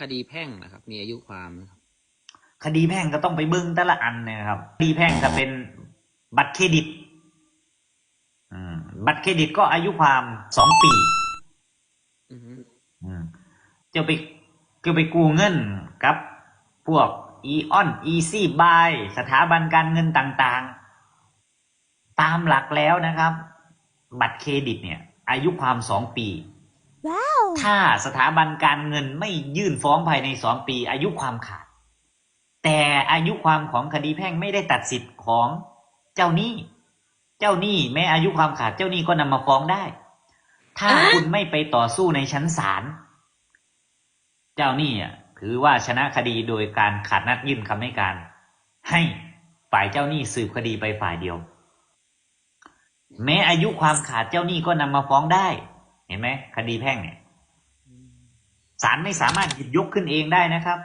คดีแพ่งนะครับ มีอายุความนะครับคดีแพ่งก็ต้องไปเบิ้งแต่ละอันเนี่ยนะครับคดีแพ่งจะเป็นบัตรเครดิตอืมบัตรเครดิตก็อายุความสองปีอือฮึอืมจะไปจะไปกู้เงินกับพวกอีออนอีซี่บายสถาบันการเงินต่างๆ ตามหลักแล้วนะครับ บัตรเครดิตเนี่ย อายุความสองปี ถ้าสถาบันการเงินไม่ยื่นฟ้องภายในสองปีอายุความขาด แต่อายุความของคดีแพ่งไม่ได้ตัดสิทธิ์ของเจ้าหนี้ เจ้าหนี้แม้อายุความขาดเจ้าหนี้ก็นำมาฟ้องได้ ถ้าคุณไม่ไปต่อสู้ในชั้นศาลเจ้าหนี้อะถือว่าชนะคดีโดยการขาดนัดยื่นคำให้การ ให้ฝ่ายเจ้าหนี้สืบคดีไปฝ่ายเดียว แม้อายุความขาดเจ้าหนี้ก็นำมาฟ้องได้ เห็นไหมคดีแพ่งเนี่ยศาลไม่สามารถหยิบยกขึ้นเองได้นะครับ